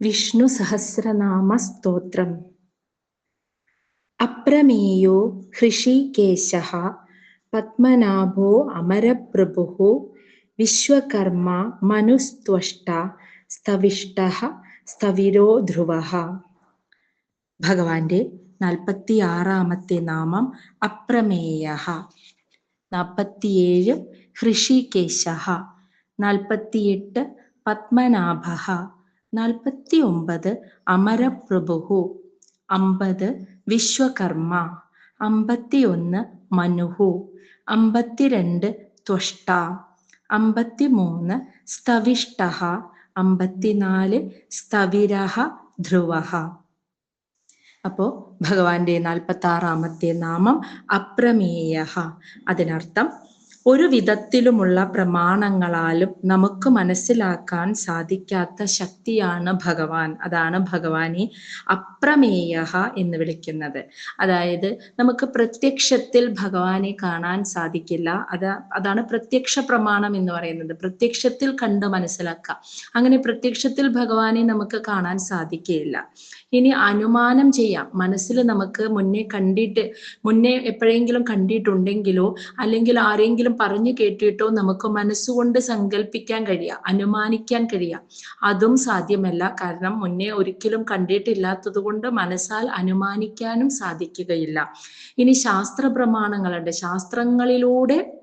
വിഷ്ണു സഹസ്രനാമ സ്തോത്രം അപ്രമേയോ ഹൃഷികേശ പത്മനാഭോ അമരപ്രഭു വിശ്വകർമ്മ മനുസ്ത്വഷ്ട സ്തവിഷ്ട സ്തവിരോ ധ്രുവ. ഭഗവാന്റെ നാൽപ്പത്തി ആറാമത്തെ നാമം അപ്രമേയ. നാൽപ്പത്തിയേഴ് ഹൃഷികേശ നാൽപ്പത്തിയെട്ട് പത്മനാഭ. നാൽപ്പത്തി ഒമ്പത് അമരപ്രഭുഹു അമ്പത് വിശ്വകർമ്മ അമ്പത്തിയൊന്ന് മനുഹു അമ്പത്തിരണ്ട് ത്വഷ്ട അമ്പത്തിമൂന്ന് സ്തവിഷ്ട അമ്പത്തിനാല് സ്തവിരഹ ധ്രുവ. അപ്പോ ഭഗവാന്റെ നാൽപ്പത്തി ആറാമത്തെ നാമം അപ്രമേയ. അതിനർത്ഥം ഒരു വിധത്തിലുമുള്ള പ്രമാണങ്ങളാലും നമുക്ക് മനസ്സിലാക്കാൻ സാധിക്കാത്ത ശക്തിയാണ് ഭഗവാൻ. അതാണ് ഭഗവാനെ അപ്രമേയ എന്ന് വിളിക്കുന്നത്. അതായത് നമുക്ക് പ്രത്യക്ഷത്തിൽ ഭഗവാനെ കാണാൻ സാധിക്കില്ല. അത് അതാണ് പ്രത്യക്ഷ പ്രമാണം എന്ന് പറയുന്നത്. പ്രത്യക്ഷത്തിൽ കണ്ട് മനസ്സിലാക്കാം അങ്ങനെ പ്രത്യക്ഷത്തിൽ ഭഗവാനെ നമുക്ക് കാണാൻ സാധിക്കുകയില്ല. ഇനി അനുമാനം ചെയ്യാം. മനസ്സിൽ നമുക്ക് മുന്നേ കണ്ടിട്ട് മുന്നേ എപ്പോഴെങ്കിലും കണ്ടിട്ടുണ്ടെങ്കിലോ അല്ലെങ്കിൽ ആരെങ്കിലും പറഞ്ഞു കേട്ടിട്ടോ നമുക്ക് മനസ്സുകൊണ്ട് സങ്കല്പിക്കാൻ കഴിയാം അനുമാനിക്കാൻ കഴിയാം. അതും സാധ്യമല്ല. കാരണം മുന്നേ ഒരിക്കലും കണ്ടിട്ടില്ലാത്തത് കൊണ്ട് മനസ്സാൽ അനുമാനിക്കാനും സാധിക്കുകയില്ല. ഇനി ശാസ്ത്ര പ്രമാണങ്ങളുണ്ട്. ശാസ്ത്രങ്ങളിലൂടെ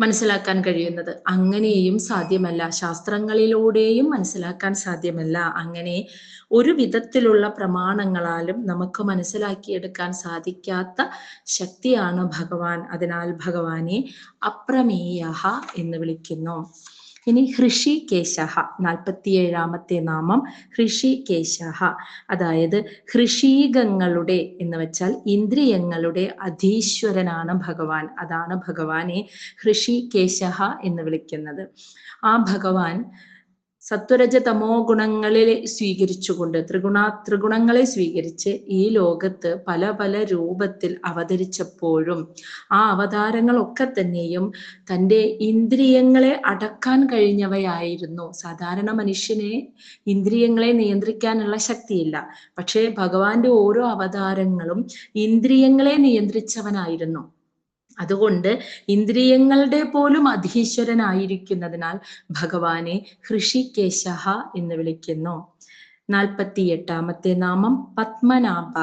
മനസ്സിലാക്കാൻ കഴിയുന്നത്. അങ്ങനെയും സാധ്യമല്ല. ശാസ്ത്രങ്ങളിലൂടെയും മനസ്സിലാക്കാൻ സാധ്യമല്ല. അങ്ങനെ ഒരു വിധത്തിലുള്ള പ്രമാണങ്ങളാലും നമുക്ക് മനസ്സിലാക്കിയെടുക്കാൻ സാധിക്കാത്ത ശക്തിയാണ് ഭഗവാൻ. അതിനാൽ ഭഗവാനെ അപ്രമേയ എന്ന് വിളിക്കുന്നു. ഇനി ഹൃഷികേശ നാൽപ്പത്തിയേഴാമത്തെ നാമം ഹൃഷികേശ അതായത് ഹൃഷീകങ്ങളുടെ എന്ന് വെച്ചാൽ ഇന്ദ്രിയങ്ങളുടെ അധീശ്വരനാണ് ഭഗവാൻ. അതാണ് ഭഗവാനെ ഹൃഷികേശ എന്ന് വിളിക്കുന്നത്. ആ ഭഗവാൻ സത്വരജ തമോ ഗുണങ്ങളെ സ്വീകരിച്ചുകൊണ്ട് ത്രിഗുണ ത്രിഗുണങ്ങളെ സ്വീകരിച്ച് ഈ ലോകത്ത് പല പല രൂപത്തിൽ അവതരിച്ചപ്പോഴും ആ അവതാരങ്ങളൊക്കെ തന്നെയും തന്റെ ഇന്ദ്രിയങ്ങളെ അടക്കാൻ കഴിഞ്ഞവയായിരുന്നു. സാധാരണ മനുഷ്യനെ ഇന്ദ്രിയങ്ങളെ നിയന്ത്രിക്കാനുള്ള ശക്തിയില്ല. പക്ഷേ ഭഗവാന്റെ ഓരോ അവതാരങ്ങളും ഇന്ദ്രിയങ്ങളെ നിയന്ത്രിച്ചവനായിരുന്നു. അതുകൊണ്ട് ഇന്ദ്രിയങ്ങളുടെ പോലും അധീശ്വരനായിരിക്കുന്നതിനാൽ ഭഗവാനെ ഹൃഷികേശ എന്ന് വിളിക്കുന്നു. നാൽപ്പത്തി എട്ടാമത്തെ നാമം പത്മനാഭ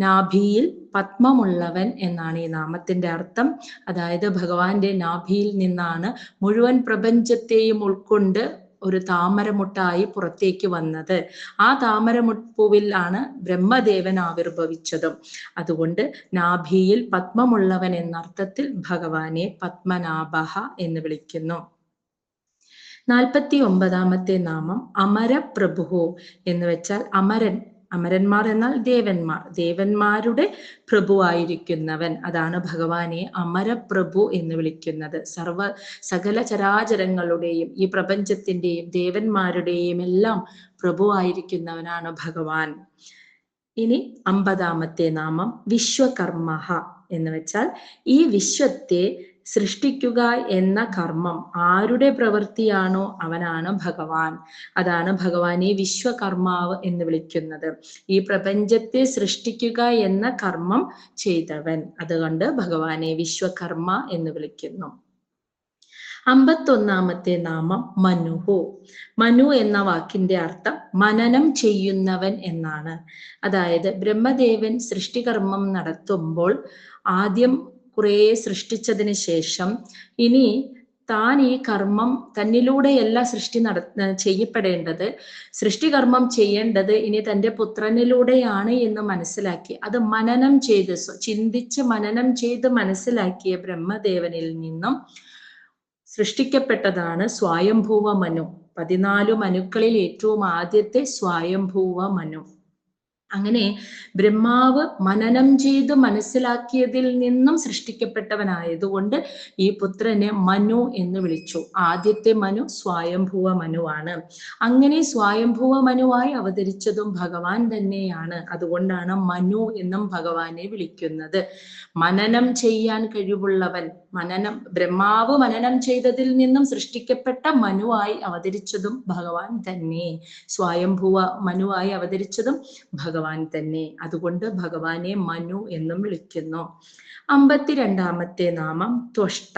നാഭിയിൽ പത്മമുള്ളവൻ എന്നാണ് ഈ നാമത്തിന്റെ അർത്ഥം. അതായത് ഭഗവാന്റെ നാഭിയിൽ നിന്നാണ് മുഴുവൻ പ്രപഞ്ചത്തെയും ഉൾക്കൊണ്ട് ഒരു താമരമുട്ടായി പുറത്തേക്ക് വന്നത്. ആ താമരമുപ്പൂവിലാണ് ബ്രഹ്മദേവൻ ആവിർഭവിച്ചതും. അതുകൊണ്ട് നാഭിയിൽ പത്മമുള്ളവൻ എന്നർത്ഥത്തിൽ ഭഗവാനെ പത്മനാഭ എന്ന് വിളിക്കുന്നു. നാൽപ്പത്തി ഒമ്പതാമത്തെ നാമം അമരപ്രഭു എന്ന് വെച്ചാൽ അമരൻ അമരന്മാർ എന്നാൽ ദേവന്മാർ. ദേവന്മാരുടെ പ്രഭുവായിരിക്കുന്നവൻ. അതാണ് ഭഗവാനെ അമരപ്രഭു എന്ന് വിളിക്കുന്നത്. സർവ സകല ചരാചരങ്ങളുടെയും ഈ പ്രപഞ്ചത്തിന്റെയും ദേവന്മാരുടെയും എല്ലാം പ്രഭുവായിരിക്കുന്നവനാണ് ഭഗവാൻ. ഇനി അമ്പതാമത്തെ നാമം വിശ്വകർമ്മ എന്ന് വെച്ചാൽ ഈ വിശ്വത്തെ സൃഷ്ടിക്കുക എന്ന കർമ്മം ആരുടെ പ്രവൃത്തിയാണോ അവനാണ് ഭഗവാൻ. അതാണ് ഭഗവാനെ വിശ്വകർമാവ് എന്ന് വിളിക്കുന്നത്. ഈ പ്രപഞ്ചത്തെ സൃഷ്ടിക്കുക എന്ന കർമ്മം ചെയ്തവൻ. അതുകൊണ്ട് ഭഗവാനെ വിശ്വകർമ്മ എന്ന് വിളിക്കുന്നു. അമ്പത്തൊന്നാമത്തെ നാമം മനുഹു. മനു എന്ന വാക്കിന്റെ അർത്ഥം മനനം ചെയ്യുന്നവൻ എന്നാണ്. അതായത് ബ്രഹ്മദേവൻ സൃഷ്ടികർമ്മം നടത്തുമ്പോൾ ആദ്യം കുറെ സൃഷ്ടിച്ചതിന് ശേഷം ഇനി താൻ ഈ കർമ്മം തന്നിലൂടെയല്ല സൃഷ്ടി നട ചെയ്യപ്പെടേണ്ടത്. സൃഷ്ടികർമ്മം ചെയ്യേണ്ടത് ഇനി തന്റെ പുത്രനിലൂടെയാണ് എന്ന് മനസ്സിലാക്കി. അത് മനനം ചെയ്ത് ചിന്തിച്ച് മനനം ചെയ്ത് മനസ്സിലാക്കിയ ബ്രഹ്മദേവനിൽ നിന്നും സൃഷ്ടിക്കപ്പെട്ടതാണ് സ്വായംഭൂവ മനു. പതിനാലു മനുക്കളിൽ ഏറ്റവും ആദ്യത്തെ സ്വായംഭൂവ മനു. അങ്ങനെ ബ്രഹ്മാവ് മനനം ചെയ്ത് മനസ്സിലാക്കിയതിൽ നിന്നും സൃഷ്ടിക്കപ്പെട്ടവനായതുകൊണ്ട് ഈ പുത്രനെ മനു എന്ന് വിളിച്ചു. ആദ്യത്തെ മനു സ്വയംഭൂവ മനുവാണ്. അങ്ങനെ സ്വയംഭൂവ മനുവായി അവതരിച്ചതും ഭഗവാൻ തന്നെയാണ്. അതുകൊണ്ടാണ് മനു എന്നും ഭഗവാനെ വിളിക്കുന്നത്. മനനം ചെയ്യാൻ കഴിവുള്ളവൻ മനനം ബ്രഹ്മാവ് മനനം ചെയ്തതിൽ നിന്നും സൃഷ്ടിക്കപ്പെട്ട മനുവായി അവതരിച്ചതും ഭഗവാൻ തന്നെ. സ്വയംഭുവ മനുവായി അവതരിച്ചതും ഭഗവാൻ തന്നെ. അതുകൊണ്ട് ഭഗവാനെ മനു എന്നും വിളിക്കുന്നു. അമ്പത്തിരണ്ടാമത്തെ നാമം ത്വഷ്ട.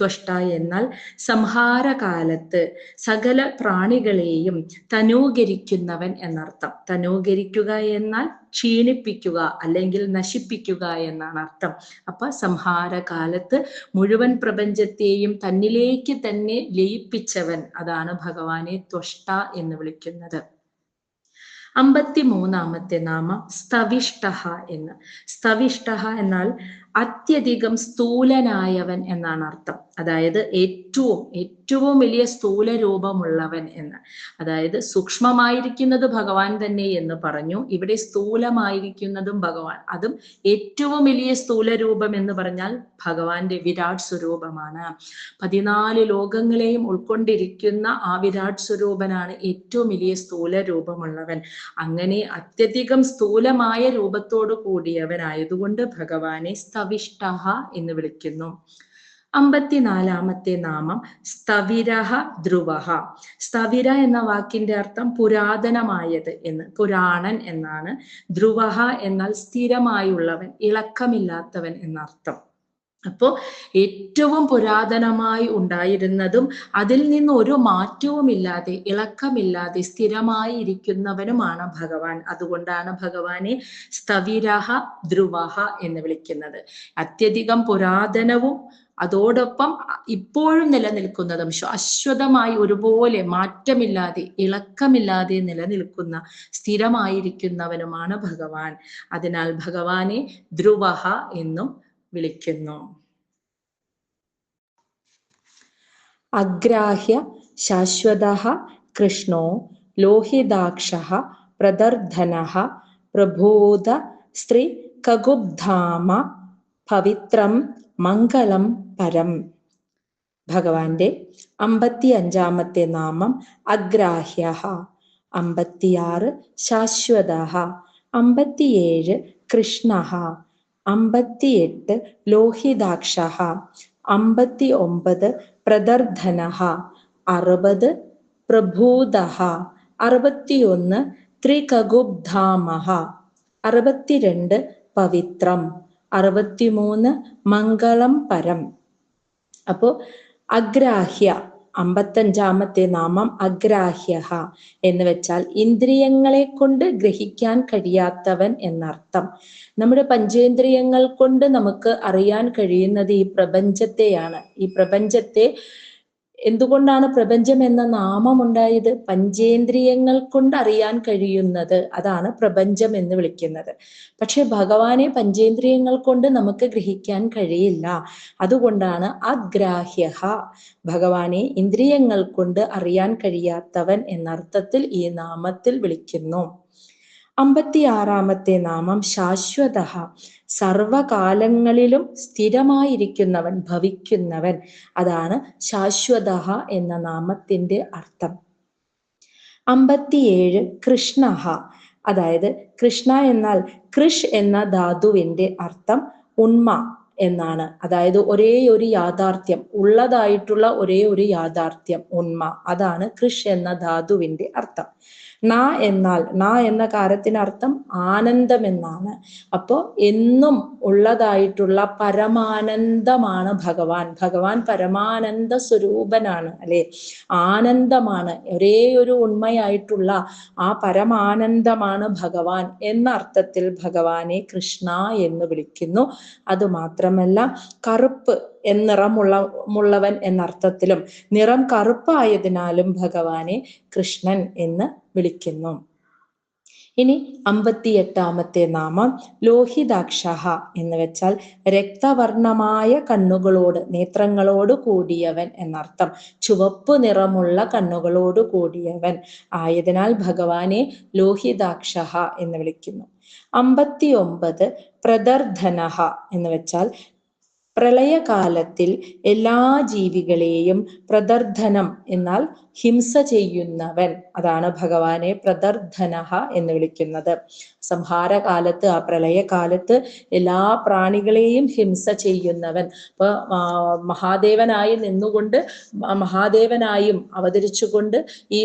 ത്വഷ്ട എന്നാൽ സംഹാരകാലത്ത് സകല പ്രാണികളെയും തനൂകരിക്കുന്നവൻ എന്നർത്ഥം. തനൂകരിക്കുക എന്നാൽ ക്ഷീണിപ്പിക്കുക അല്ലെങ്കിൽ നശിപ്പിക്കുക എന്നാണ് അർത്ഥം. അപ്പൊ സംഹാരകാലത്ത് മുഴുവൻ പ്രപഞ്ചത്തെയും തന്നിലേക്ക് തന്നെ ലയിപ്പിച്ചവൻ അതാണ് ഭഗവാനെ ത്വഷ്ട എന്ന് വിളിക്കുന്നത്. അമ്പത്തി മൂന്നാമത്തെ നാമം സ്തവിഷ്ട എന്ന്. സ്തവിഷ്ട എന്നാൽ അത്യധികം സ്ഥൂലനായവൻ എന്നാണ് അർത്ഥം അതായത് ഏറ്റവും ഏറ്റവും വലിയ സ്ഥൂല രൂപമുള്ളവൻ എന്ന്. അതായത് സൂക്ഷ്മമായിരിക്കുന്നത് ഭഗവാൻ തന്നെ എന്ന് പറഞ്ഞു. ഇവിടെ സ്ഥൂലമായിരിക്കുന്നതും ഭഗവാൻ. അതും ഏറ്റവും വലിയ സ്ഥൂല രൂപം എന്ന് പറഞ്ഞാൽ ഭഗവാന്റെ വിരാട് സ്വരൂപമാണ്. പതിനാല് ലോകങ്ങളെയും ഉൾക്കൊണ്ടിരിക്കുന്ന ആ വിരാട് സ്വരൂപനാണ് ഏറ്റവും വലിയ സ്ഥൂല രൂപമുള്ളവൻ അങ്ങനെ അത്യധികം സ്ഥൂലമായ രൂപത്തോടു കൂടിയവനായതുകൊണ്ട് ഭഗവാനെ സ്തവിഷ്ട എന്ന് വിളിക്കുന്നു. അമ്പത്തിനാലാമത്തെ നാമം സ്തവിരഹ ധ്രുവഹ. സ്തവിര എന്ന വാക്കിന്റെ അർത്ഥം പുരാതനമായത് എന്ന് പുരാണൻ എന്നാണ്. ധ്രുവഹ എന്നാൽ സ്ഥിരമായുള്ളവൻ ഇളക്കമില്ലാത്തവൻ എന്നർത്ഥം. അപ്പോ ഏറ്റവും പുരാതനമായി ഉണ്ടായിരുന്നതും അതിൽ നിന്ന് ഒരു മാറ്റവുമില്ലാതെ ഇളക്കമില്ലാതെ സ്ഥിരമായി ഇരിക്കുന്നവനുമാണ് ഭഗവാൻ. അതുകൊണ്ടാണ് ഭഗവാനെ സ്തവിരഹ ധ്രുവഹ എന്ന് വിളിക്കുന്നത്. അത്യധികം പുരാതനവും അതോടൊപ്പം ഇപ്പോഴും നിലനിൽക്കുന്നതും ശാശ്വതമായി ഒരുപോലെ മാറ്റമില്ലാതെ ഇളക്കമില്ലാതെ നിലനിൽക്കുന്ന സ്ഥിരമായിരിക്കുന്നവനുമാണ് ഭഗവാൻ. അതിനാൽ ഭഗവാനെ ധ്രുവഹ എന്നും വിളിക്കുന്നു. അഗ്രാഹ്യ ശാശ്വത കൃഷ്ണോ ലോഹിതാക്ഷ പ്രദർധന പ്രബോധ സ്ത്രീ കഗുബ്ധാമ പവിത്രം മംഗളം പരം. ഭഗവാന്റെ അമ്പത്തി അഞ്ചാമത്തെ നാമം അഗ്രാഹ്യ അമ്പത്തിയാറ് ശാശ്വത അമ്പത്തിയേഴ് കൃഷ്ണ അമ്പത്തിയെട്ട് ലോഹിതാക്ഷ അമ്പത്തി ഒമ്പത് പ്രദർധന അറുപത് പ്രഭൂത അറുപത്തിയൊന്ന് ത്രികഗുബ്ധാമഹ. അറുപത്തിരണ്ട് പവിത്രം. അറുപത്തിമൂന്ന് മംഗളം പരം. അപ്പോ അഗ്രാഹ്യ അമ്പത്തഞ്ചാമത്തെ നാമം അഗ്രാഹ്യ എന്ന് വെച്ചാൽ ഇന്ദ്രിയങ്ങളെ കൊണ്ട് ഗ്രഹിക്കാൻ കഴിയാത്തവൻ എന്നർത്ഥം. നമ്മുടെ പഞ്ചേന്ദ്രിയങ്ങൾ കൊണ്ട് നമുക്ക് അറിയാൻ കഴിയുന്നത് ഈ പ്രപഞ്ചത്തെയാണ്. ഈ പ്രപഞ്ചത്തെ എന്തുകൊണ്ടാണ് പ്രപഞ്ചം എന്ന നാമം ഉണ്ടായത്? പഞ്ചേന്ദ്രിയങ്ങൾ കൊണ്ട് അറിയാൻ കഴിയുന്നത്. അതാണ് പ്രപഞ്ചം എന്ന് വിളിക്കുന്നത്. പക്ഷെ ഭഗവാനെ പഞ്ചേന്ദ്രിയങ്ങൾ കൊണ്ട് നമുക്ക് ഗ്രഹിക്കാൻ കഴിയില്ല. അതുകൊണ്ടാണ് അഗ്രാഹ്യ ഭഗവാനെ ഇന്ദ്രിയങ്ങൾ കൊണ്ട് അറിയാൻ കഴിയാത്തവൻ എന്നർത്ഥത്തിൽ ഈ നാമത്തിൽ വിളിക്കുന്നു. അമ്പത്തിയാറാമത്തെ നാമം ശാശ്വത. സർവകാലങ്ങളിലും സ്ഥിരമായിരിക്കുന്നവൻ ഭവിക്കുന്നവൻ. അതാണ് ശാശ്വത എന്ന നാമത്തിന്റെ അർത്ഥം. അമ്പത്തിയേഴ് കൃഷ്ണ. അതായത് കൃഷ്ണ എന്നാൽ കൃഷ് എന്ന ധാതുവിന്റെ അർത്ഥം ഉണ്മ എന്നാണ്. അതായത് ഒരേ ഒരു യാഥാർത്ഥ്യം ഉള്ളതായിട്ടുള്ള ഒരേ ഒരു യാഥാർത്ഥ്യം ഉണ്മ. അതാണ് കൃഷ് എന്ന ധാതുവിന്റെ അർത്ഥം. ന എന്നാൽ നാ എന്ന കാര്യത്തിനർത്ഥം ആനന്ദം എന്നാണ് അപ്പോ എന്നും ഉള്ളതായിട്ടുള്ള പരമാനന്ദമാണ് ഭഗവാൻ. ഭഗവാൻ പരമാനന്ദ സ്വരൂപനാണ് അല്ലെ? ആനന്ദമാണ് ഒരേ ഒരു ഉണ്മയായിട്ടുള്ള ആ പരമാനന്ദമാണ് ഭഗവാൻ എന്ന അർത്ഥത്തിൽ ഭഗവാനെ കൃഷ്ണ എന്ന് വിളിക്കുന്നു. അത് മാത്രമല്ല കറുപ്പ് എന്നിറമുള്ള മുള്ളവൻ എന്നർത്ഥത്തിലും നിറം കറുപ്പായതിനാലും ഭഗവാനെ കൃഷ്ണൻ എന്ന് വിളിക്കുന്നു. ഇനി അമ്പത്തിയെട്ടാമത്തെ നാമം ലോഹിതാക്ഷ എന്ന് വെച്ചാൽ രക്തവർണമായ കണ്ണുകളോട് നേത്രങ്ങളോട് കൂടിയവൻ എന്നർത്ഥം. ചുവപ്പ് നിറമുള്ള കണ്ണുകളോട് കൂടിയവൻ. ആയതിനാൽ ഭഗവാനെ ലോഹിതാക്ഷ എന്ന് വിളിക്കുന്നു. അമ്പത്തി ഒമ്പത് പ്രദർധനഹ എന്ന് വെച്ചാൽ പ്രളയകാലത്തിൽ എല്ലാ ജീവികളെയും പ്രദർധനം എന്നാൽ ഹിംസ ചെയ്യുന്നവൻ അതാണ് ഭഗവാനെ പ്രദർധനഹ എന്ന് വിളിക്കുന്നത്. സംഹാരകാലത്ത് ആ പ്രളയകാലത്ത് എല്ലാ പ്രാണികളെയും ഹിംസ ചെയ്യുന്നവൻ. ഇപ്പൊ മഹാദേവനായി നിന്നുകൊണ്ട് മഹാദേവനായും അവതരിച്ചുകൊണ്ട് ഈ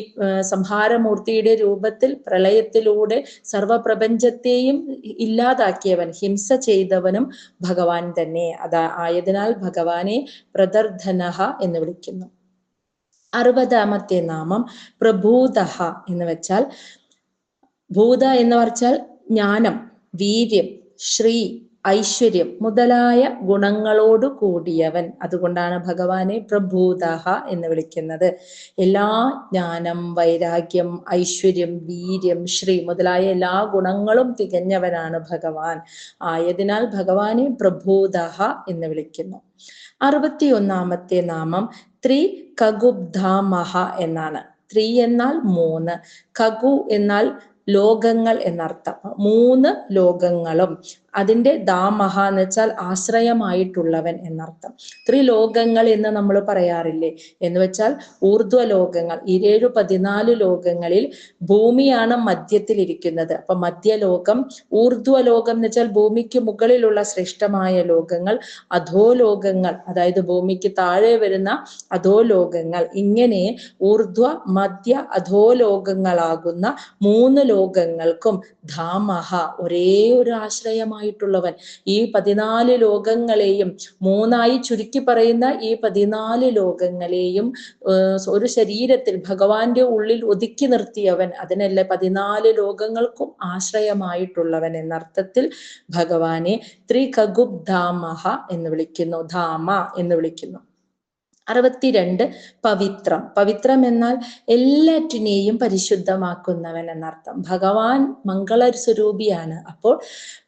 സംഹാരമൂർത്തിയുടെ രൂപത്തിൽ പ്രളയത്തിലൂടെ സർവപ്രപഞ്ചത്തെയും ഇല്ലാതാക്കിയവൻ ഹിംസ ചെയ്തവനും ഭഗവാൻ തന്നെ. അതാ ആയതിനാൽ ഭഗവാനെ പ്രദർധനഹ എന്ന് വിളിക്കുന്നു. അറുപതാമത്തെ നാമം പ്രഭൂതഹ എന്ന് വെച്ചാൽ ഭൂത എന്ന് പറഞ്ഞാൽ ജ്ഞാനം വീര്യം ശ്രീ ഐശ്വര്യം മുതലായ ഗുണങ്ങളോടു കൂടിയവൻ. അതുകൊണ്ടാണ് ഭഗവാനെ പ്രഭൂതഹ എന്ന് വിളിക്കുന്നത്. എല്ലാ ജ്ഞാനം വൈരാഗ്യം ഐശ്വര്യം വീര്യം ശ്രീ മുതലായ എല്ലാ ഗുണങ്ങളും തികഞ്ഞവനാണ് ഭഗവാൻ. ആയതിനാൽ ഭഗവാനെ പ്രഭൂതഹ എന്ന് വിളിക്കുന്നു. അറുപത്തിയൊന്നാമത്തെ നാമം ത്രി കഗുബ്ധാമഹ എന്നാണ്. ത്രീ എന്നാൽ മൂന്ന് കഗു എന്നാൽ ലോകങ്ങൾ എന്നർത്ഥം. മൂന്ന് ലോകങ്ങളും. അതിന്റെ ദാമഹ എന്ന് വെച്ചാൽ ആശ്രയമായിട്ടുള്ളവൻ എന്നർത്ഥം. ത്രിലോകങ്ങൾ എന്ന് നമ്മൾ പറയാറില്ലേ? എന്ന് വെച്ചാൽ ഊർധ്വ ലോകങ്ങൾ ഇരേഴു പതിനാല് ലോകങ്ങളിൽ ഭൂമിയാണ് മധ്യത്തിൽ ഇരിക്കുന്നത് അപ്പൊ മധ്യലോകം ഊർധ്വ ലോകം എന്ന് വെച്ചാൽ ഭൂമിക്ക് മുകളിലുള്ള ശ്രേഷ്ഠമായ ലോകങ്ങൾ അധോലോകങ്ങൾ അതായത് ഭൂമിക്ക് താഴെ വരുന്ന അധോലോകങ്ങൾ. ഇങ്ങനെ ഊർധ്വ മധ്യ അധോലോകങ്ങളാകുന്ന മൂന്ന് ലോകങ്ങൾക്കും ധാമഹ ഒരേ ഒരു ആശ്രയമായി ആയിട്ടുള്ളവൻ ഈ പതിനാല് ലോകങ്ങളെയും മൂന്നായി ചുരുക്കി പറയുന്ന ഈ പതിനാല് ലോകങ്ങളെയും ഒരു ശരീരത്തിൽ ഭഗവാന്റെ ഉള്ളിൽ ഒതുക്കി നിർത്തിയവൻ അതിനല്ല പതിനാല് ലോകങ്ങൾക്കും ആശ്രയമായിട്ടുള്ളവൻ എന്നർത്ഥത്തിൽ ഭഗവാനെ ത്രികഗുബ്ധാമഹ എന്ന് വിളിക്കുന്നു. ധാമ എന്ന് വിളിക്കുന്നു. അറുപത്തിരണ്ട് പവിത്രം. പവിത്രം എന്നാൽ എല്ലാറ്റിനെയും പരിശുദ്ധമാക്കുന്നവൻ എന്നർത്ഥം. ഭഗവാൻ മംഗള സ്വരൂപിയാണ് അപ്പോൾ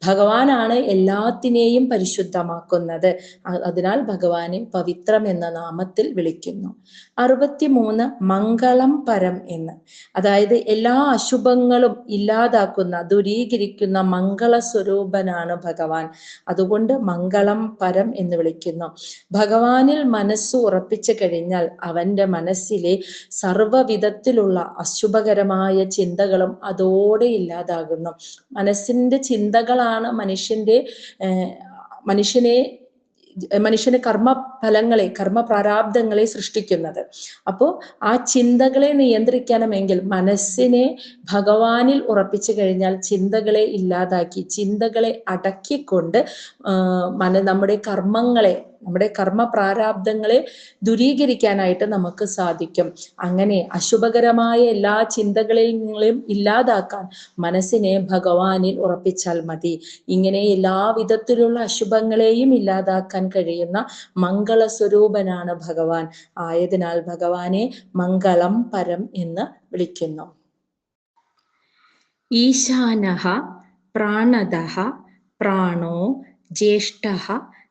ഭഗവാനാണ് എല്ലാത്തിനെയും പരിശുദ്ധമാക്കുന്നത്. അതിനാൽ ഭഗവാനെ പവിത്രം എന്ന നാമത്തിൽ വിളിക്കുന്നു. അറുപത്തിമൂന്ന് മംഗളം പരം എന്ന്. അതായത് എല്ലാ അശുഭങ്ങളും ഇല്ലാതാക്കുന്ന ദുരീകരിക്കുന്ന മംഗള സ്വരൂപനാണ് ഭഗവാൻ. അതുകൊണ്ട് മംഗളം പരം എന്ന് വിളിക്കുന്നു. ഭഗവാനിൽ മനസ്സ് ഉറപ്പിച്ചു കഴിഞ്ഞാൽ അവന്റെ മനസ്സിലെ സർവവിധത്തിലുള്ള അശുഭകരമായ ചിന്തകളും അതോടെ ഇല്ലാതാകുന്നു. മനസ്സിന്റെ ചിന്തകളാണ് മനുഷ്യന്റെ മനുഷ്യനെ മനുഷ്യന് കർമ്മ ഫലങ്ങളെ കർമ്മ പ്രാരാബ്ദങ്ങളെ സൃഷ്ടിക്കുന്നത്. അപ്പോൾ ആ ചിന്തകളെ നിയന്ത്രിക്കണമെങ്കിൽ മനസ്സിനെ ഭഗവാനിൽ ഉറപ്പിച്ചു കഴിഞ്ഞാൽ ചിന്തകളെ ഇല്ലാതാക്കി ചിന്തകളെ അടക്കിക്കൊണ്ട് മന നമ്മുടെ കർമ്മങ്ങളെ നമ്മുടെ കർമ്മ പ്രാരാബ്ദങ്ങളെ ദുരീകരിക്കാനായിട്ട് നമുക്ക് സാധിക്കും. അങ്ങനെ അശുഭകരമായ എല്ലാ ചിന്തകളെയും ഇല്ലാതാക്കാൻ മനസ്സിനെ ഭഗവാനിൽ ഉറപ്പിച്ചാൽ മതി. ഇങ്ങനെ എല്ലാ വിധത്തിലുള്ള അശുഭങ്ങളെയും ഇല്ലാതാക്കാൻ കഴിയുന്ന മംഗള സ്വരൂപനാണ് ഭഗവാൻ. ആയതിനാൽ ഭഗവാനെ മംഗളം പരം എന്ന് വിളിക്കുന്നു. ഈശാനഹ പ്രാണദഹ പ്രാണോ ജ്യേഷ്ഠ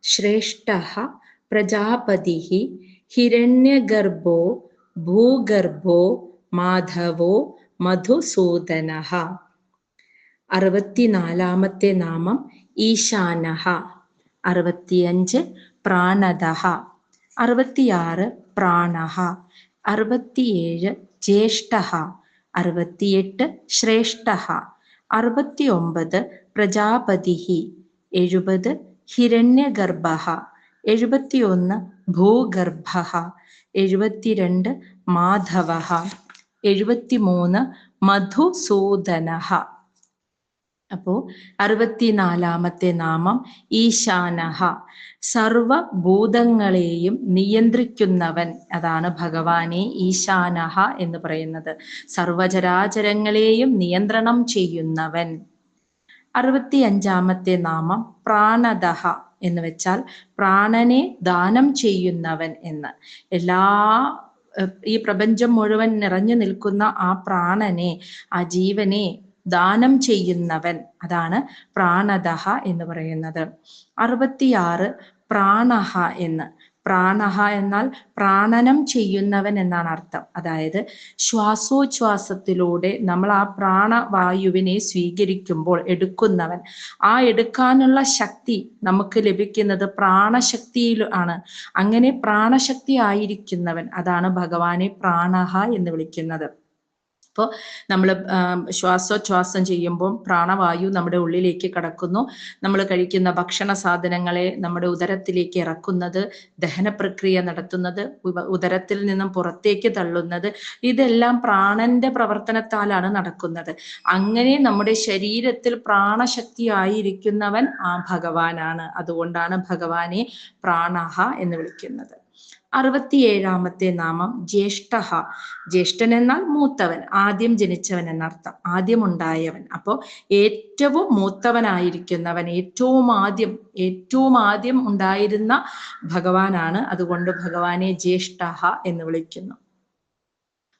ശ്രേഷ്ഠ പ്രജാപതി ഹിരണ്യഗർഭോ ഭൂഗർഭോ മാധവോ മധുസൂദന അറുപത്തിനാലാമത്തെ നാമം ഈശാനഹ. അറുപത്തിയഞ്ച് പ്രാണദഹ അറുപത്തിയാറ് പ്രാണഹ. അറുപത്തിയേഴ് ജ്യേഷ്ഠ അറുപത്തിയെട്ട് ശ്രേഷ്ഠ അറുപത്തിയൊമ്പത് പ്രജാപതി എഴുപത് ഹിരണ്യഗർഭ എഴുപത്തിയൊന്ന് ഭൂഗർഭ എഴുപത്തിരണ്ട് മാധവ എഴുപത്തിമൂന്ന് മധുസൂദന അപ്പോ അറുപത്തിനാലാമത്തെ നാമം ഈശാനഹ. സർവഭൂതങ്ങളെയും നിയന്ത്രിക്കുന്നവൻ അതാണ് ഭഗവാനെ ഈശാനഹ എന്ന് പറയുന്നത്. സർവചരാചരങ്ങളെയും നിയന്ത്രണം ചെയ്യുന്നവൻ. അറുപത്തി അഞ്ചാമത്തെ നാമം പ്രാണദഹ എന്ന് വെച്ചാൽ പ്രാണനെ ദാനം ചെയ്യുന്നവൻ എന്ന്. എല്ലാ ഈ പ്രപഞ്ചം മുഴുവൻ നിറഞ്ഞു നിൽക്കുന്ന ആ പ്രാണനെ ആ ജീവനെ ദാനം ചെയ്യുന്നവൻ. അതാണ് പ്രാണദഹ എന്ന് പറയുന്നത്. അറുപത്തിയാറ് പ്രാണഹ എന്ന്. പ്രാണഹ എന്നാൽ പ്രാണനം ചെയ്യുന്നവൻ എന്നാണ് അർത്ഥം. അതായത് ശ്വാസോച്ഛ്വാസത്തിലൂടെ നമ്മൾ ആ പ്രാണവായുവിനെ സ്വീകരിക്കുമ്പോൾ എടുക്കുന്നവൻ. ആ എടുക്കാനുള്ള ശക്തി നമുക്ക് ലഭിക്കുന്നത് പ്രാണശക്തിയിൽ ആണ്. അങ്ങനെ പ്രാണശക്തി ആയിരിക്കുന്നവൻ. അതാണ് ഭഗവാനെ പ്രാണഹ എന്ന് വിളിക്കുന്നത്. അപ്പോൾ നമ്മൾ ശ്വാസോച്ഛ്വാസം ചെയ്യുമ്പോൾ പ്രാണവായു നമ്മുടെ ഉള്ളിലേക്ക് കടക്കുന്നു. നമ്മൾ കഴിക്കുന്ന ഭക്ഷണ സാധനങ്ങളെ നമ്മുടെ ഉദരത്തിലേക്ക് ഇറക്കുന്നത് ദഹന പ്രക്രിയ നടത്തുന്നത് ഉദരത്തിൽ നിന്നും പുറത്തേക്ക് തള്ളുന്നത് ഇതെല്ലാം പ്രാണന്റെ പ്രവർത്തനത്താലാണ് നടക്കുന്നത്. അങ്ങനെ നമ്മുടെ ശരീരത്തിൽ പ്രാണശക്തി ആയിരിക്കുന്നവൻ ആ ഭഗവാനാണ്. അതുകൊണ്ടാണ് ഭഗവാനെ പ്രാണഹ എന്ന് വിളിക്കുന്നത്. അറുപത്തിയേഴാമത്തെ നാമം ജ്യേഷ്ഠ ജ്യേഷ്ഠൻ എന്നാൽ മൂത്തവൻ ആദ്യം ജനിച്ചവൻ എന്നർത്ഥം. ആദ്യം ഉണ്ടായവൻ അപ്പോൾ ഏറ്റവും മൂത്തവനായിരിക്കുന്നവൻ ഏറ്റവും ആദ്യം ഏറ്റവും ആദ്യം ഉണ്ടായിരുന്ന ഭഗവാനാണ്. അതുകൊണ്ട് ഭഗവാനെ ജ്യേഷ്ഠ എന്ന് വിളിക്കുന്നു.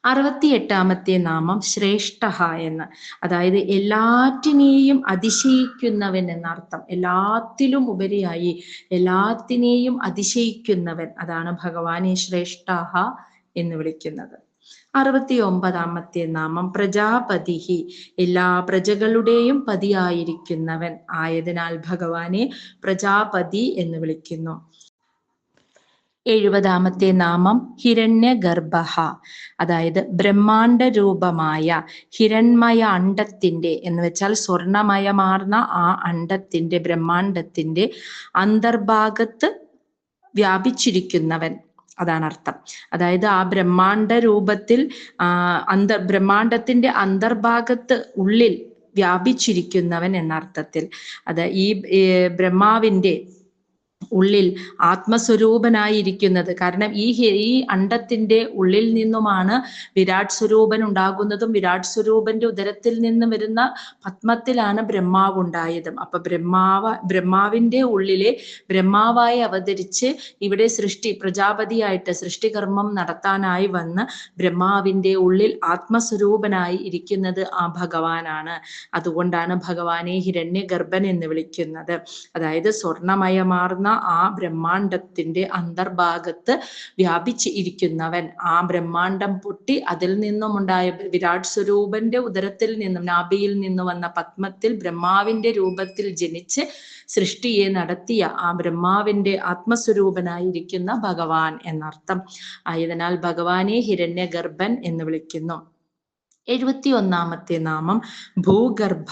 അറുപത്തിയെട്ടാമത്തെ നാമം ശ്രേഷ്ഠ എന്ന്. അതായത് എല്ലാറ്റിനെയും അതിശയിക്കുന്നവൻ എന്നർത്ഥം. എല്ലാത്തിലും ഉപരിയായി എല്ലാത്തിനെയും അതിശയിക്കുന്നവൻ. അതാണ് ഭഗവാനെ ശ്രേഷ്ഠ എന്ന് വിളിക്കുന്നത്. അറുപത്തി ഒമ്പതാമത്തെ നാമം പ്രജാപതി എല്ലാ പ്രജകളുടെയും പതിയായിരിക്കുന്നവൻ ആയതിനാൽ ഭഗവാനെ പ്രജാപതി എന്ന് വിളിക്കുന്നു. എഴുപതാമത്തെ നാമം ഹിരണ്യഗർഭ അതായത് ബ്രഹ്മാണ്ട രൂപമായ ഹിരൺമയ അണ്ടത്തിന്റെ എന്ന് വെച്ചാൽ സ്വർണമയമാർന്ന ആ അണ്ടത്തിന്റെ ബ്രഹ്മാണ്ടത്തിന്റെ അന്തർഭാഗത്ത് വ്യാപിച്ചിരിക്കുന്നവൻ. അതാണ് അർത്ഥം. അതായത് ആ ബ്രഹ്മാണ്ട രൂപത്തിൽ അന്തർ ബ്രഹ്മാണ്ടത്തിന്റെ അന്തർഭാഗത്ത് ഉള്ളിൽ വ്യാപിച്ചിരിക്കുന്നവൻ എന്ന അർത്ഥത്തിൽ. അത് ഈ ബ്രഹ്മാവിന്റെ ഉള്ളിൽ ആത്മസ്വരൂപനായിരിക്കുന്നത്. കാരണം ഈ ഈ അണ്ടത്തിന്റെ ഉള്ളിൽ നിന്നുമാണ് വിരാട് സ്വരൂപൻ ഉണ്ടാകുന്നതും വിരാട് സ്വരൂപന്റെ ഉദരത്തിൽ നിന്ന് വരുന്ന പത്മത്തിലാണ് ബ്രഹ്മാവ് ഉണ്ടായതും. അപ്പൊ ബ്രഹ്മാവ ബ്രഹ്മാവിന്റെ ഉള്ളിലെ ബ്രഹ്മാവായി അവതരിച്ച് ഇവിടെ സൃഷ്ടി പ്രജാപതിയായിട്ട് സൃഷ്ടികർമ്മം നടത്താനായി വന്ന് ബ്രഹ്മാവിന്റെ ഉള്ളിൽ ആത്മസ്വരൂപനായി ഇരിക്കുന്നത് ആ ഭഗവാനാണ്. അതുകൊണ്ടാണ് ഭഗവാനെ ഹിരണ്യഗർഭൻ എന്ന് വിളിക്കുന്നത്. അതായത് സ്വർണമയമാർന്ന ആ ബ്രഹ്മാണ്ടത്തിന്റെ അന്തർഭാഗത്ത് വ്യാപിച്ച് ഇരിക്കുന്നവൻ. ആ ബ്രഹ്മാണ്ടം പൊട്ടി അതിൽ നിന്നും ഉണ്ടായ വിരാട് സ്വരൂപന്റെ ഉദരത്തിൽ നിന്നും നാഭിയിൽ നിന്നും വന്ന പത്മത്തിൽ ബ്രഹ്മാവിന്റെ രൂപത്തിൽ ജനിച്ച് സൃഷ്ടിയെ നടത്തിയ ആ ബ്രഹ്മാവിന്റെ ആത്മസ്വരൂപനായിരിക്കുന്ന ഭഗവാൻ എന്നർത്ഥം. ആയതിനാൽ ഭഗവാനെ ഹിരണ്യഗർഭൻ എന്ന് വിളിക്കുന്നു. എഴുപത്തി ഒന്നാമത്തെ നാമം ഭൂഗർഭ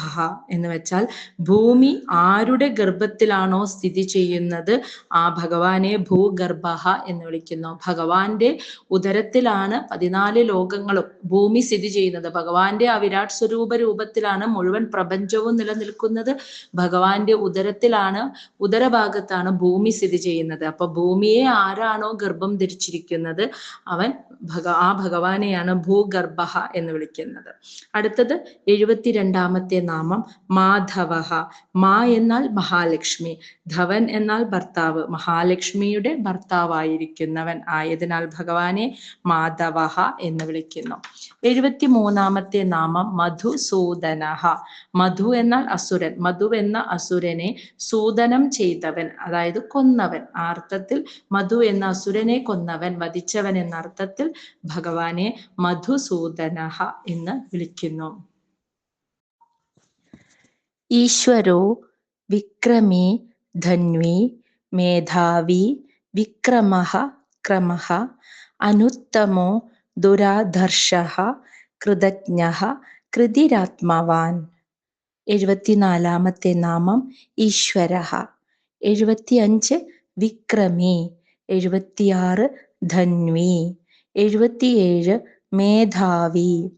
എന്ന് വെച്ചാൽ ഭൂമി ആരുടെ ഗർഭത്തിലാണോ സ്ഥിതി ചെയ്യുന്നത്? ആ ഭഗവാനെ ഭൂഗർഭ എന്ന് വിളിക്കുന്നു. ഭഗവാന്റെ ഉദരത്തിലാണ് പതിനാല് ലോകങ്ങളും ഭൂമി സ്ഥിതി ചെയ്യുന്നത്. ഭഗവാന്റെ ആ വിരാട് സ്വരൂപ രൂപത്തിലാണ് മുഴുവൻ പ്രപഞ്ചവും നിലനിൽക്കുന്നത്. ഭഗവാന്റെ ഉദരത്തിലാണ് ഉദരഭാഗത്താണ് ഭൂമി സ്ഥിതി ചെയ്യുന്നത്. അപ്പൊ ഭൂമിയെ ആരാണോ ഗർഭം ധരിച്ചിരിക്കുന്നത്? അവൻ ഭഗ ആ ഭഗവാനെയാണ് ഭൂഗർഭ എന്ന് വിളിക്കുന്നത്. പറയുന്നത്. അടുത്തത് എഴുപത്തിരണ്ടാമത്തെ നാമം മാധവഹ. മാ എന്നാൽ മഹാലക്ഷ്മി ധവൻ എന്നാൽ ഭർത്താവ്. മഹാലക്ഷ്മിയുടെ ഭർത്താവായിരിക്കുന്നവൻ ആയതിനാൽ ഭഗവാനെ മാധവഹ എന്ന് വിളിക്കുന്നു. എഴുപത്തി മൂന്നാമത്തെ നാമം മധുസൂദനഹ. മധു എന്നാൽ അസുരൻ. മധു എന്ന അസുരനെ സൂദനം ചെയ്തവൻ അതായത് കൊന്നവൻ. ആ അർത്ഥത്തിൽ മധു എന്ന അസുരനെ കൊന്നവൻ വധിച്ചവൻ എന്ന അർത്ഥത്തിൽ ഭഗവാനെ മധുസൂദനഹ എന്ന് വിളിക്കുന്നു. ഈശ്വരോ വിക്രമി ധന്വി മേധാവി വിക്രമ ക്രമ അനുത്തമോ ദുരാധർഷ കൃതജ്ഞ കൃതിരാത്മാവാൻ. എഴുപത്തിനാലാമത്തെ നാമം ഈശ്വര. എഴുപത്തിയഞ്ച് വിക്രമി. എഴുപത്തിയാറ് ധന്വി. എഴുപത്തിയേഴ് മേധാവി.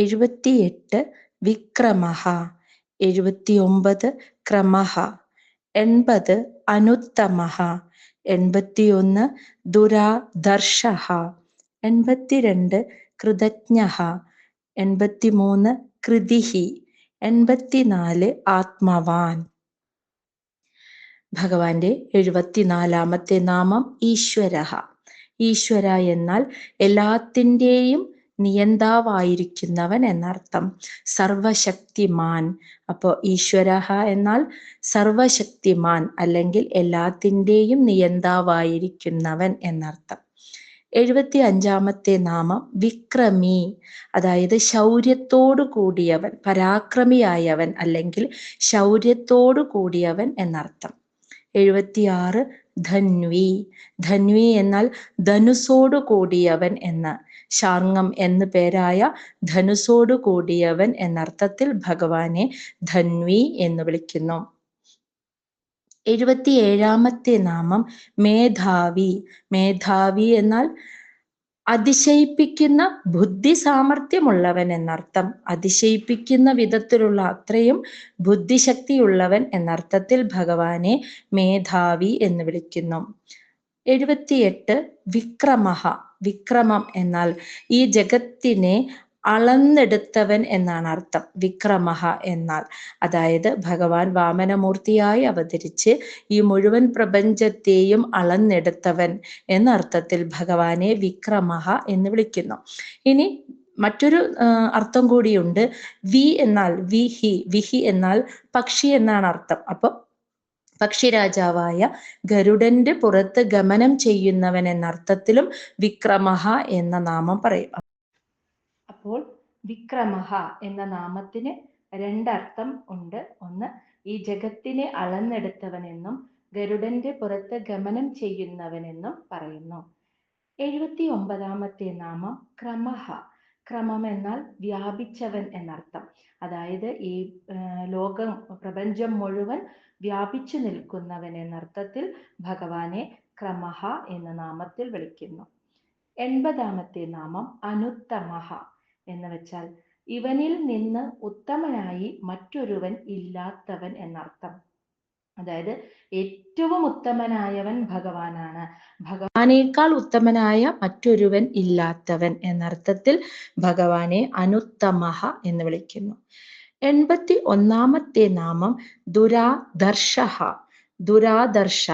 എഴുപത്തിയെട്ട് വിക്രമഹ എഴുപത്തിയൊമ്പത് ക്രമഹ എൺപത് അനുത്തമഹ എൺപത്തിയൊന്ന് ദുരാദർശ എൺപത്തിരണ്ട് കൃതജ്ഞ എൺപത്തിമൂന്ന് കൃതിഹി എൺപത്തിനാല് ആത്മവാൻ. ഭഗവാന്റെ എഴുപത്തിനാലാമത്തെ നാമം ഈശ്വര ഈശ്വര എന്നാൽ എല്ലാത്തിന്റെയും നിയന്താവായിരിക്കുന്നവൻ എന്നർത്ഥം. സർവശക്തിമാൻ. അപ്പോൾ ഈശ്വര എന്നാൽ സർവശക്തിമാൻ അല്ലെങ്കിൽ എല്ലാത്തിന്റെയും നിയന്താവായിരിക്കുന്നവൻ എന്നർത്ഥം. എഴുപത്തി അഞ്ചാമത്തെ നാമം വിക്രമി. അതായത് ശൗര്യത്തോടു കൂടിയവൻ പരാക്രമിയായവൻ അല്ലെങ്കിൽ ശൗര്യത്തോടു കൂടിയവൻ എന്നർത്ഥം. എഴുപത്തിയാറ് ധന്വി. ധന്വി എന്നാൽ ധനുസോടു കൂടിയവൻ എന്ന്. ശാർങ്ങം എന്നു പേരായ ധനുസോടു കൂടിയവൻ എന്നർത്ഥത്തിൽ ഭഗവാനെ ധന്വി എന്ന് വിളിക്കുന്നു. എഴുപത്തിയേഴാമത്തെ നാമം മേധാവി. മേധാവി എന്നാൽ അതിശയിപ്പിക്കുന്ന ബുദ്ധി സാമർഥ്യമുള്ളവൻ എന്നർത്ഥം. അതിശയിപ്പിക്കുന്ന വിധത്തിലുള്ള അത്രയും ബുദ്ധിശക്തിയുള്ളവൻ എന്നർത്ഥത്തിൽ ഭഗവാനെ മേധാവി എന്ന് വിളിക്കുന്നു. എഴുപത്തിയെട്ട് വിക്രമഹ. വിക്രമം എന്നാൽ ഈ ജഗത്തിനെ അളന്നെടുത്തവൻ എന്നാണ് അർത്ഥം. വിക്രമഹ എന്നാൽ. അതായത് ഭഗവാൻ വാമനമൂർത്തിയായി അവതരിച്ച് ഈ മുഴുവൻ പ്രപഞ്ചത്തെയും അളന്നെടുത്തവൻ എന്ന അർത്ഥത്തിൽ ഭഗവാനെ വിക്രമഹ എന്ന് വിളിക്കുന്നു. ഇനി മറ്റൊരു അർത്ഥം കൂടിയുണ്ട്. വി എന്നാൽ വിഹി വിഹി എന്നാൽ പക്ഷി എന്നാണ് അർത്ഥം. അപ്പൊ പക്ഷിരാജാവായ ഗരുഡന്റെ പുറത്ത് ഗമനം ചെയ്യുന്നവൻ എന്നർത്ഥത്തിലും വിക്രമഹ എന്ന നാമം പറയും. അപ്പോൾ വിക്രമഹ എന്ന നാമത്തിന് രണ്ടർത്ഥം ഉണ്ട്. ഒന്ന് ഈ ജഗത്തിനെ അളന്നെടുത്തവനെന്നും ഗരുഡന്റെ പുറത്ത് ഗമനം ചെയ്യുന്നവനെന്നും പറയുന്നു. എഴുപത്തി ഒമ്പതാമത്തെ നാമം ക്രമഹ. ക്രമം എന്നാൽ വ്യാപിച്ചവൻ എന്നർത്ഥം. അതായത് ഈ ലോകം പ്രപഞ്ചം മുഴുവൻ വ്യാപിച്ചു നിൽക്കുന്നവൻ എന്നർത്ഥത്തിൽ ഭഗവാനെ ക്രമഹ എന്ന നാമത്തിൽ വിളിക്കുന്നു. എൺപതാമത്തെ നാമം അനുത്തമഹ എന്ന് വെച്ചാൽ ഇവനിൽ നിന്ന് ഉത്തമനായി മറ്റൊരുവൻ ഇല്ലാത്തവൻ എന്നർത്ഥം. അതായത് ഏറ്റവും ഉത്തമനായവൻ ഭഗവാനാണ്. ഭഗവാനേക്കാൾ ഉത്തമനായ മറ്റൊരുവൻ ഇല്ലാത്തവൻ എന്നർത്ഥത്തിൽ ഭഗവാനെ അനുത്തമഹ എന്ന് വിളിക്കുന്നു. എൺപത്തി ഒന്നാമത്തെ നാമം ദുരാദർശഹ. ദുരാദർശ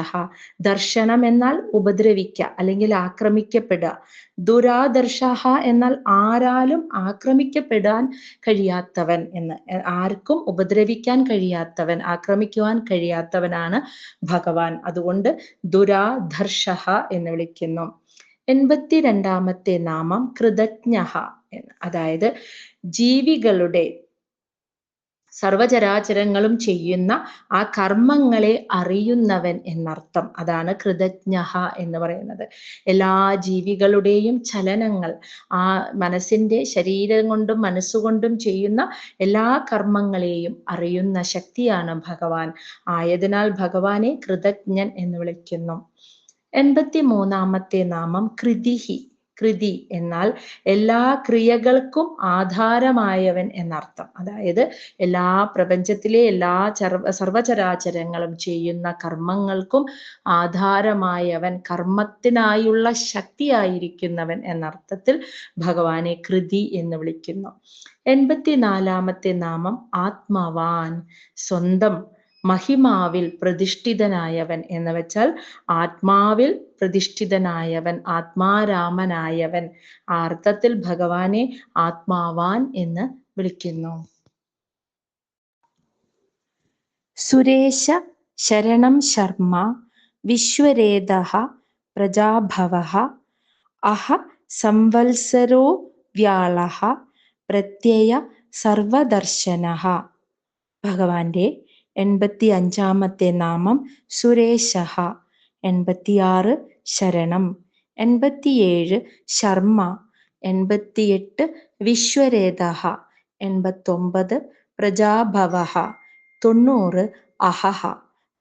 ദർശനം എന്നാൽ ഉപദ്രവിക്കുക അല്ലെങ്കിൽ ആക്രമിക്കപ്പെടുക. ദുരാദർശ എന്നാൽ ആരാലും ആക്രമിക്കപ്പെടാൻ കഴിയാത്തവൻ എന്ന്. ആർക്കും ഉപദ്രവിക്കാൻ കഴിയാത്തവൻ ആക്രമിക്കുവാൻ കഴിയാത്തവനാണ് ഭഗവാൻ. അതുകൊണ്ട് ദുരാദർശ എന്ന് വിളിക്കുന്നു. എൺപത്തി രണ്ടാമത്തെ നാമം കൃതജ്ഞ അതായത് ജീവികളുടെ സർവചരാചരങ്ങളും ചെയ്യുന്ന ആ കർമ്മങ്ങളെ അറിയുന്നവൻ എന്നർത്ഥം. അതാണ് കൃതജ്ഞ എന്ന് പറയുന്നത്. എല്ലാ ജീവികളുടെയും ചലനങ്ങൾ ആ മനസ്സിന്റെ ശരീരം കൊണ്ടും മനസ്സുകൊണ്ടും ചെയ്യുന്ന എല്ലാ കർമ്മങ്ങളെയും അറിയുന്ന ശക്തിയാണ് ഭഗവാൻ. ആയതിനാൽ ഭഗവാനെ കൃതജ്ഞൻ എന്ന് വിളിക്കുന്നു. എൺപത്തി മൂന്നാമത്തെ നാമം കൃതിഹി. കൃതി എന്നാൽ എല്ലാ ക്രിയകൾക്കും ആധാരമായവൻ എന്നർത്ഥം. അതായത് എല്ലാ പ്രപഞ്ചത്തിലെ എല്ലാ ചർവ സർവചരാചരങ്ങളും ചെയ്യുന്ന കർമ്മങ്ങൾക്കും ആധാരമായവൻ കർമ്മത്തിനായുള്ള ശക്തിയായിരിക്കുന്നവൻ എന്നർത്ഥത്തിൽ ഭഗവാനെ കൃതി എന്ന് വിളിക്കുന്നു. എൺപത്തിനാലാമത്തെ നാമം ആത്മവാൻ സ്വന്തം മഹിമാവിൽ പ്രതിഷ്ഠിതനായവൻ എന്ന് വെച്ചാൽ ആത്മാവിൽ പ്രതിഷ്ഠിതനായവൻ ആത്മാരാമനായവൻ. ആ അർത്ഥത്തിൽ ഭഗവാനെ ആത്മാവാൻ എന്ന് വിളിക്കുന്നു. സുരേശ ശരണം ശർമ്മ വിശ്വരേത പ്രജാഭവ അഹ സംവത്സരോ വ്യാള പ്രത്യയ സർവദർശന. ഭഗവാന്റെ എൺപത്തി അഞ്ചാമത്തെ നാമം സുരേശഹ എൺപത്തിയാറ് ശരണം. എൺപത്തിയേഴ് ശർമ്മ. എൺപത്തിയെട്ട് വിശ്വരേതഹ. എൺപത്തൊമ്പത് പ്രജാഭവ തൊണ്ണൂറ് അഹഹ.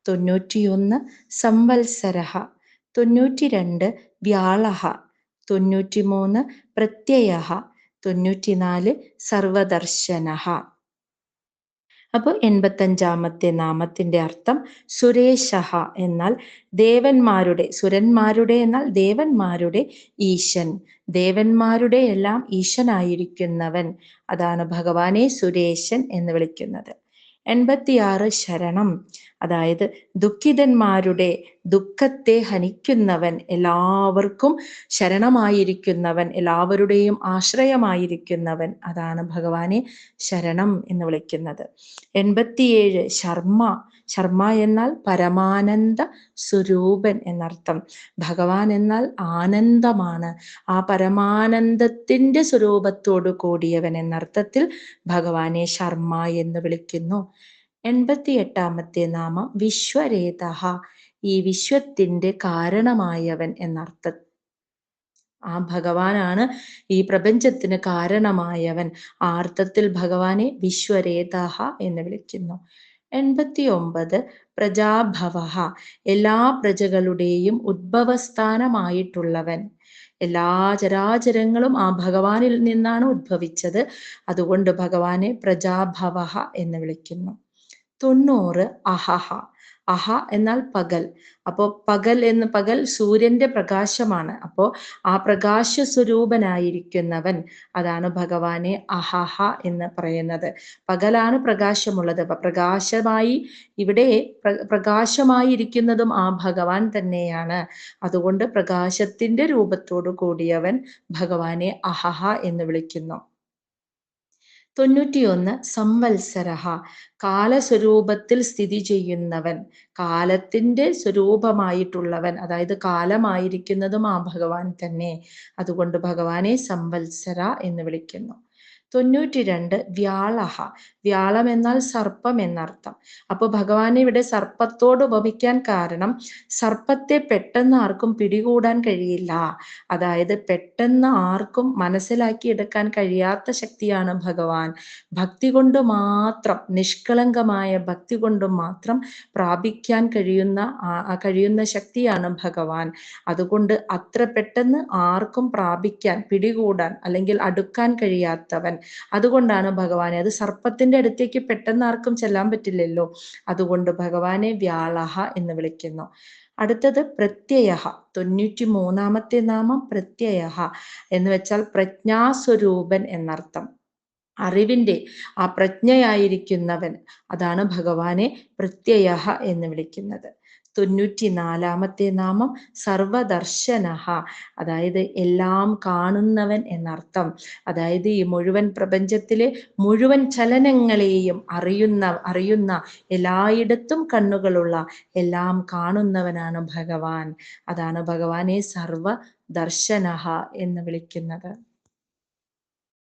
തൊണ്ണൂറ്റിയൊന്ന് സംവത്സരഹ. തൊണ്ണൂറ്റിരണ്ട് വ്യാളഹ. തൊണ്ണൂറ്റിമൂന്ന് പ്രത്യയ തൊണ്ണൂറ്റിനാല് സർവദർശനഹ. അപ്പോൾ എൺപത്തഞ്ചാമത്തെ നാമത്തിന്റെ അർത്ഥം സുരേശഹ എന്നാൽ ദേവന്മാരുടെ സുരന്മാരുടെ എന്നാൽ ദേവന്മാരുടെ ഈശൻ. ദേവന്മാരുടെ എല്ലാം ഈശനായിരിക്കുന്നവൻ. അതാണ് ഭഗവാനെ സുരേശൻ എന്ന് വിളിക്കുന്നത്. എൺപത്തിയാറ് ശരണം. അതായത് ദുഃഖിതന്മാരുടെ ദുഃഖത്തെ ഹനിക്കുന്നവൻ എല്ലാവർക്കും ശരണമായിരിക്കുന്നവൻ എല്ലാവരുടെയും ആശ്രയമായിരിക്കുന്നവൻ അതാണ് ഭഗവാനെ ശരണം എന്ന് വിളിക്കുന്നത്. എൺപത്തിയേഴ് ശർമ്മ. ശർമ്മ എന്നാൽ പരമാനന്ദ സ്വരൂപൻ എന്നർത്ഥം. ഭഗവാൻ എന്നാൽ ആനന്ദമാണ്. ആ പരമാനന്ദത്തിന്റെ സ്വരൂപത്തോടു കൂടിയവൻ എന്നർത്ഥത്തിൽ ഭഗവാനെ ശർമ്മ എന്ന് വിളിക്കുന്നു. എൺപത്തി എട്ടാമത്തെ നാമം വിശ്വരേത ഈ വിശ്വത്തിന്റെ കാരണമായവൻ എന്നർത്ഥം. ആ ഭഗവാനാണ് ഈ പ്രപഞ്ചത്തിന് കാരണമായവൻ. ആ അർത്ഥത്തിൽ ഭഗവാനെ വിശ്വരേതഹ എന്ന് വിളിക്കുന്നു. എൺപത്തി ഒമ്പത് പ്രജാഭവ എല്ലാ പ്രജകളുടെയും ഉദ്ഭവസ്ഥാനമായിട്ടുള്ളവൻ. എല്ലാ ചരാചരങ്ങളും ആ ഭഗവാനിൽ നിന്നാണ് ഉദ്ഭവിച്ചത്. അതുകൊണ്ട് ഭഗവാനെ പ്രജാഭവ എന്ന് വിളിക്കുന്നു. തൊണ്ണൂറ് അഹഹ. അഹ എന്നാൽ പകൽ. അപ്പോൾ പകൽ എന്ന് പകൽ സൂര്യന്റെ പ്രകാശമാണ്. അപ്പോൾ ആ പ്രകാശ സ്വരൂപനായിരിക്കുന്നവൻ അതാണ് ഭഗവാനെ അഹഹ എന്ന് പറയുന്നത്. പകലാണ് പ്രകാശമുള്ളത്. അപ്പൊ പ്രകാശമായി ഇവിടെ പ്രകാശമായിരിക്കുന്നതും ആ ഭഗവാൻ തന്നെയാണ്. അതുകൊണ്ട് പ്രകാശത്തിന്റെ രൂപത്തോടു കൂടിയവൻ ഭഗവാനെ അഹഹ എന്ന് വിളിക്കുന്നു. തൊണ്ണൂറ്റിയൊന്ന് സംവത്സരഹ. കാലസ്വരൂപത്തിൽ സ്ഥിതി ചെയ്യുന്നവൻ. കാലത്തിന്റെ സ്വരൂപമായിട്ടുള്ളവൻ. അതായത് കാലമായിരിക്കുന്നതും ആ ഭഗവാൻ തന്നെ. അതുകൊണ്ട് ഭഗവാനെ സംവത്സര എന്ന് വിളിക്കുന്നു. തൊണ്ണൂറ്റി രണ്ട് വ്യാളഹ. വ്യാളം എന്നാൽ സർപ്പം എന്നർത്ഥം. അപ്പൊ ഭഗവാൻ ഇവിടെ സർപ്പത്തോട് ഉപമിക്കാൻ കാരണം സർപ്പത്തെ പെട്ടെന്ന് ആർക്കും പിടികൂടാൻ കഴിയില്ല. അതായത് പെട്ടെന്ന് ആർക്കും മനസ്സിലാക്കി എടുക്കാൻ കഴിയാത്ത ശക്തിയാണ് ഭഗവാൻ. ഭക്തി കൊണ്ട് മാത്രം നിഷ്കളങ്കമായ ഭക്തി കൊണ്ട് മാത്രം പ്രാപിക്കാൻ കഴിയുന്ന കഴിയുന്ന ശക്തിയാണ് ഭഗവാൻ. അതുകൊണ്ട് അത്ര പെട്ടെന്ന് ആർക്കും പ്രാപിക്കാൻ പിടികൂടാൻ അല്ലെങ്കിൽ അടുക്കാൻ കഴിയാത്തവൻ അതുകൊണ്ടാണ് ഭഗവാനെ അത് സർപ്പത്തിന്റെ അടുത്തേക്ക് പെട്ടെന്ന് ആർക്കും ചെല്ലാൻ പറ്റില്ലല്ലോ. അതുകൊണ്ട് ഭഗവാനെ വ്യാളഹ എന്ന് വിളിക്കുന്നു. അടുത്തത് പ്രത്യയ തൊണ്ണൂറ്റി മൂന്നാമത്തെ നാമം പ്രത്യയ എന്ന് വെച്ചാൽ പ്രജ്ഞാസ്വരൂപൻ എന്നർത്ഥം. അറിവിന്റെ ആ പ്രജ്ഞയായിരിക്കുന്നവൻ അതാണ് ഭഗവാനെ പ്രത്യയ എന്ന് വിളിക്കുന്നത്. തൊണ്ണൂറ്റി നാലാമത്തെ നാമം സർവദർശനഹ. അതായത് എല്ലാം കാണുന്നവൻ എന്നർത്ഥം. അതായത് ഈ മുഴുവൻ പ്രപഞ്ചത്തിലെ മുഴുവൻ ചലനങ്ങളെയും അറിയുന്ന അറിയുന്ന എല്ലായിടത്തും കണ്ണുകളുള്ള എല്ലാം കാണുന്നവനാണ് ഭഗവാൻ. അതാണ് ഭഗവാനെ സർവ ദർശനഹ എന്ന് വിളിക്കുന്നത്.